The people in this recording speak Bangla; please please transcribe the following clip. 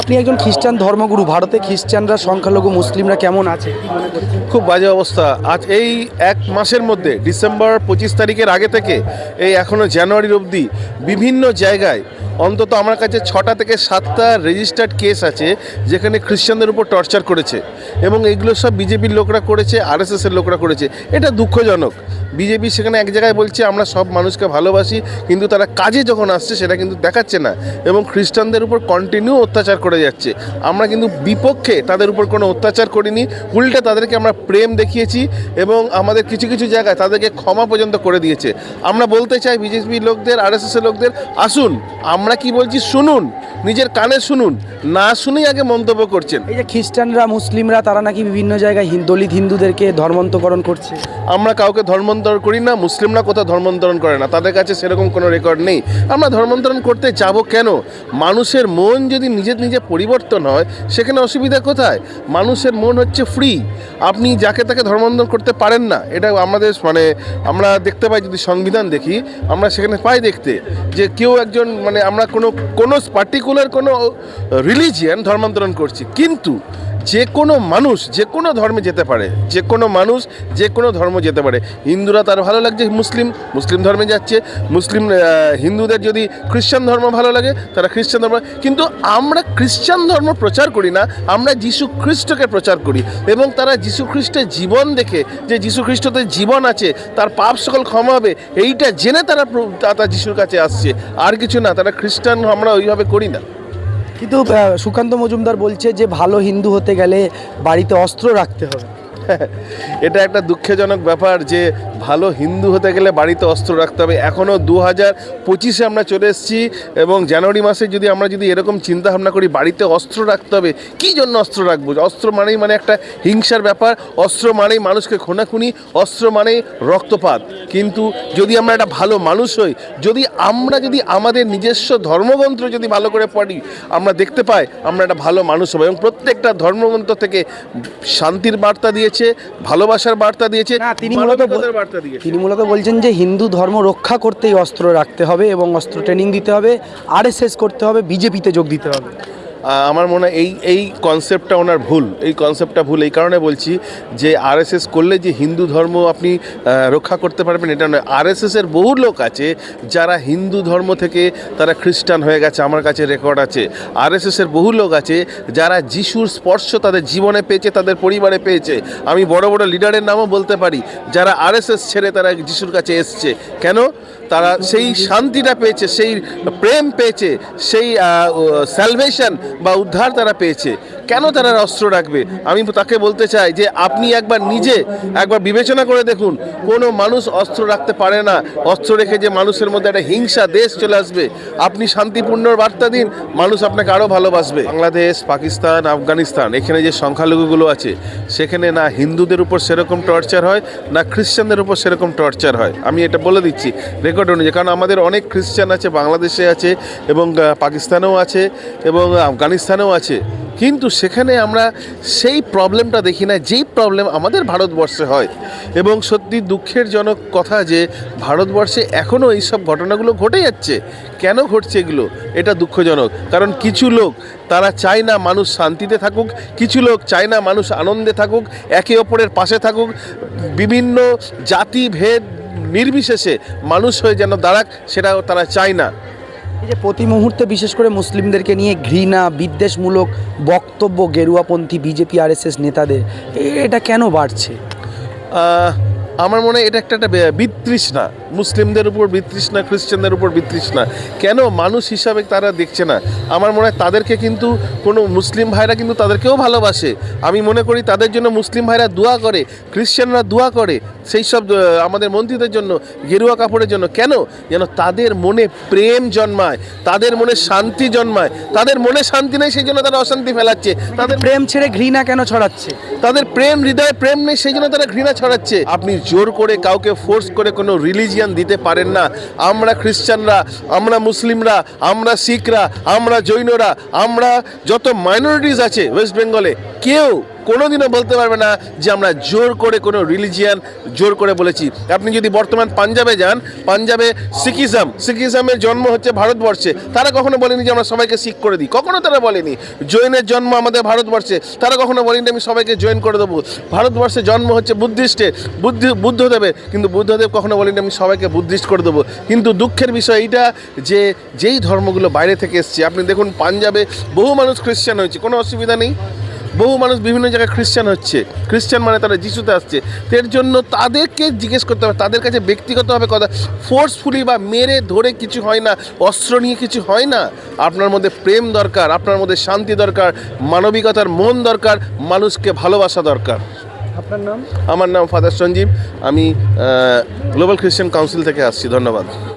আপনি একজন খ্রিস্টান ধর্মগুরু, ভারতে খ্রিস্টানরা, সংখ্যালঘু, মুসলিমরা কেমন আছে? খুব বাজে অবস্থা। আজ এই এক মাসের মধ্যে, ডিসেম্বর পঁচিশ তারিখের আগে থেকে, এই এখনও জানুয়ারির অবধি বিভিন্ন জায়গায় অন্তত আমার কাছে ছটা থেকে সাতটা রেজিস্টার্ড কেস আছে, যেখানে খ্রিশ্চানদের উপর টর্চার করেছে এবং এগুলো সব বিজেপির লোকরা করেছে আর আরএসএসের লোকরা করেছে। এটা দুঃখজনক। বিজেপি সেখানে এক জায়গায় বলছে, আমরা সব মানুষকে ভালোবাসি, কিন্তু তারা কাজে যখন আসছে, সেটা কিন্তু দেখাচ্ছে না। এবং খ্রিস্টানদের উপর কন্টিনিউ অত্যাচার করে যাচ্ছে। আমরা কিন্তু বিপক্ষে তাদের উপর কোনো অত্যাচার করিনি, উল্টে তাদেরকে আমরা প্রেম দেখিয়েছি এবং আমাদের কিছু কিছু জায়গায় তাদেরকে ক্ষমা পর্যন্ত করে দিয়েছে। আমরা বলতে চাই বিজেপি লোকদের আরএসএসের লোকদের, আসুন, আমরা কি বলছি শুনুন। নিজের কানে শুনুন না শুনেই আগে মন্তব্য করছেন। এই যে খ্রিস্টানরা মুসলিমরা তারা নাকি বিভিন্ন জায়গায় হিন- দলিত হিন্দুদেরকে ধর্মান্তকরণ করছে। আমরা কাউকে ধর্মান্তরণ করি না মুসলিমরা কোথাও ধর্মান্তরণ করে না। তাদের কাছে সেরকম কোনো রেকর্ড নেই। আমরা ধর্মান্তরণ করতে যাব কেন? মানুষের মন যদি নিজের নিজে পরিবর্তন হয় সেখানে অসুবিধা কোথায়? মানুষের মন হচ্ছে ফ্রি আপনি যাকে তাকে ধর্মান্তরণ করতে পারেন না এটা আমাদের মানে আমরা দেখতে পাই যদি সংবিধান দেখি আমরা সেখানে পাই দেখতে যে কেউ একজন মানে আমরা কোনো কোনো পার্টিকুলার কোনো রিলিজিয়ান ধর্মান্তরণ করছি। কিন্তু যে কোনো মানুষ যে কোনো ধর্মে যেতে পারে, যে কোনো মানুষ যে কোনো ধর্ম যেতে পারে। হিন্দুরা তার ভালো লাগছে, মুসলিম মুসলিম ধর্মে যাচ্ছে, মুসলিম হিন্দুদের যদি খ্রিস্টান ধর্ম ভালো লাগে, তারা খ্রিস্টান ধর্ম, কিন্তু আমরা খ্রিস্টান ধর্ম প্রচার করি না, আমরা যিশু খ্রিস্টকে প্রচার করি এবং তারা যিশু খ্রিস্টের জীবন দেখে যে যিশু খ্রিস্টতে জীবন আছে, তার পাপ সকল ক্ষমা হবে, এইটা জেনে তারা তারা যিশুর কাছে আসছে। আর কিছু না, তারা খ্রিস্টান আমরা ওইভাবে করি না। কিন্তু সুকান্ত মজুমদার বলছে যে ভালো হিন্দু হতে গেলে বাড়িতে অস্ত্র রাখতে হবে। এটা একটা দুঃখজনক ব্যাপার যে ভালো হিন্দু হতে গেলে বাড়িতে অস্ত্র রাখতে হবে। এখনও দু হাজার পঁচিশে আমরা চলে এসেছি এবং জানুয়ারি মাসে যদি আমরা যদি এরকম চিন্তা ভাবনা করি, বাড়িতে অস্ত্র রাখতে হবে, কী জন্য অস্ত্র রাখব? অস্ত্র মানেই মানে একটা হিংসার ব্যাপার, অস্ত্র মানেই মানুষকে খুনাখুনি, অস্ত্র মানেই রক্তপাত। কিন্তু যদি আমরা একটা ভালো মানুষ হই, যদি আমরা যদি আমাদের নিজস্ব ধর্মগ্রন্থ যদি ভালো করে পড়ি, আমরা দেখতে পাই আমরা একটা ভালো মানুষ হব এবং প্রত্যেকটা ধর্মগ্রন্থ থেকে শান্তির বার্তা দিয়েছে ভালোবাসার বার্তা দিয়েছে তিনি মূলত বার্তা দিয়েছে। তিনি মূলত বলছেন যে হিন্দু ধর্ম রক্ষা করতেই অস্ত্র রাখতে হবে এবং অস্ত্র ট্রেনিং দিতে হবে আরএসএস করতে হবে বিজেপিতে যোগ দিতে হবে। আমার মনে হয় এই এই কনসেপ্টটা ওনার ভুল। এই কনসেপ্টটা ভুল। এই কারণে বলছি যে আরএসএস করলে যে হিন্দু ধর্ম আপনি রক্ষা করতে পারবেন, এটা নয়। আরএসএসের বহু লোক আছে যারা হিন্দু ধর্ম থেকে তারা খ্রিস্টান হয়ে গেছে, আমার কাছে রেকর্ড আছে। আরএসএসের বহু লোক আছে যারা যিশুর স্পর্শ তাদের জীবনে পেয়েছে, তাদের পরিবারে পেয়েছে। আমি বড় বড় লিডারের নামও বলতে পারি। যারা আরএসএস ছেড়ে তারা যিশুর কাছে এসছে। কেন? তারা সেই শান্তিটা পেয়েছে, সেই প্রেম পেয়েছে, সেই স্যালভেশন বা উদ্ধার তারা পেয়েছে। কেন তারা অস্ত্র রাখবে? আমি তাকে বলতে চাই যে, আপনি একবার নিজে একবার বিবেচনা করে দেখুন, কোনো মানুষ অস্ত্র রাখতে পারে না। অস্ত্র রেখে যে মানুষের মধ্যে একটা হিংসা দেশ চলে আসবে। আপনি শান্তিপূর্ণ বার্তা দিন, মানুষ আপনাকে আরও ভালোবাসবে। বাংলাদেশ, পাকিস্তান, আফগানিস্তান, এখানে যে সংখ্যালঘুগুলো আছে, সেখানে না হিন্দুদের উপর সেরকম টর্চার হয়, না খ্রিস্টানদের উপর সেরকম টর্চার হয়। আমি এটা বলে দিচ্ছি রেকর্ড অনুযায়ী, কারণ আমাদের অনেক খ্রিশ্চান আছে, বাংলাদেশে আছে, এবং পাকিস্তানেও আছে, এবং আফগানিস্তানেও আছে। কিন্তু সেখানে আমরা সেই প্রবলেমটা দেখি না, যেই প্রবলেম আমাদের ভারতবর্ষে হয়। এবং সত্যি দুঃখের জনক কথা যে, ভারতবর্ষে এখনও এইসব ঘটনাগুলো ঘটে যাচ্ছে। কেন ঘটছে এগুলো? এটা দুঃখজনক। কারণ কিছু লোক, তারা চায় না মানুষ শান্তিতে থাকুক, কিছু লোক চায় না মানুষ আনন্দে থাকুক, একে অপরের পাশে থাকুক। বিভিন্ন জাতি, ভেদ নির্বিশেষে মানুষ হয়ে যেন দাঁড়াক, সেটাও তারা চায় না। এই যে প্রতি মুহূর্তে বিশেষ করে মুসলিমদেরকে নিয়ে ঘৃণা, বিদ্বেষমূলক বক্তব্য গেরুয়াপন্থী বিজেপি, আরএসএস নেতাদের এটা কেন বাড়ছে? আমার মনে হয় এটা একটা একটা বিতৃষ্ণা। মুসলিমদের উপর বিতৃষ্ণা খ্রিশ্চানদের উপর বিতৃষ্ণা। কেন মানুষ হিসাবে তারা দেখছে না? আমার মনে হয় তাদেরকে কিন্তু কোনো মুসলিম ভাইরা কিন্তু তাদেরকেও ভালোবাসে। আমি মনে করি তাদের জন্য মুসলিম ভাইরা দোয়া করে খ্রিশ্চানরা দোয়া করে সেই সব আমাদের মন্ত্রীদের জন্য গেরুয়া কাপড়ের জন্য। কেন? যেন তাদের মনে প্রেম জন্মায় তাদের মনে শান্তি জন্মায় তাদের মনে শান্তি নেই সেই জন্য তারা অশান্তি ফেলাচ্ছে। তাদের প্রেম ছেড়ে ঘৃণা কেন ছড়াচ্ছে? তাদের প্রেম হৃদয়ে প্রেম নেই সেই জন্য তারা ঘৃণা ছড়াচ্ছে। আপনি জোর করে কাউকে ফোর্স করে কোনো রিলিজিয়ান দিতে পারেন না। আমরা খ্রিস্টানরা আমরা মুসলিমরা আমরা শিখরা আমরা জৈনরা আমরা যত মাইনরিটিস আছে ওয়েস্ট বেঙ্গলে কেউ কোনোদিনও বলতে পারবে না যে আমরা জোর করে কোনো রিলিজিয়ান জোর করে বলেছি। আপনি যদি বর্তমান পাঞ্জাবে যান, পাঞ্জাবে শিখিজম শিখিজমের জন্ম হচ্ছে ভারতবর্ষে। তারা কখনো বলেনি যে আমরা সবাইকে শিখ করে দিই। কখনো তারা বলেনি। জৈনের জন্ম আমাদের ভারতবর্ষে। তারা কখনো বলেনি আমি সবাইকে জয়েন করে দেবো। ভারতবর্ষে জন্ম হচ্ছে বুদ্ধিস্টের বুদ্ধি বুদ্ধদেবের কিন্তু বুদ্ধদেব কখনো বলেনি আমি সবাইকে বুদ্ধিস্ট করে দেবো। কিন্তু দুঃখের বিষয় এইটা যে, যেই ধর্মগুলো বাইরে থেকে এসছে, আপনি দেখুন পাঞ্জাবে বহু মানুষ খ্রিস্টান হয়েছে। কোনো অসুবিধা নেই? বহু মানুষ বিভিন্ন জায়গায় খ্রিস্টান হচ্ছে। খ্রিস্টান মানে তারা যিশুতে আসছে। এর জন্য তাদেরকে জিজ্ঞেস করতে হবে তাদের কাছে ব্যক্তিগতভাবে কথা। ফোর্সফুলি বা মেরে ধরে কিছু হয় না অস্ত্র নিয়ে কিছু হয় না। আপনার মধ্যে প্রেম দরকার আপনার মধ্যে শান্তি দরকার মানবিকতার মন দরকার মানুষকে ভালোবাসা দরকার। আপনার নাম? আমার নাম ফাদার সঞ্জীব। আমি গ্লোবাল খ্রিস্টান কাউন্সিল থেকে আসছি ধন্যবাদ।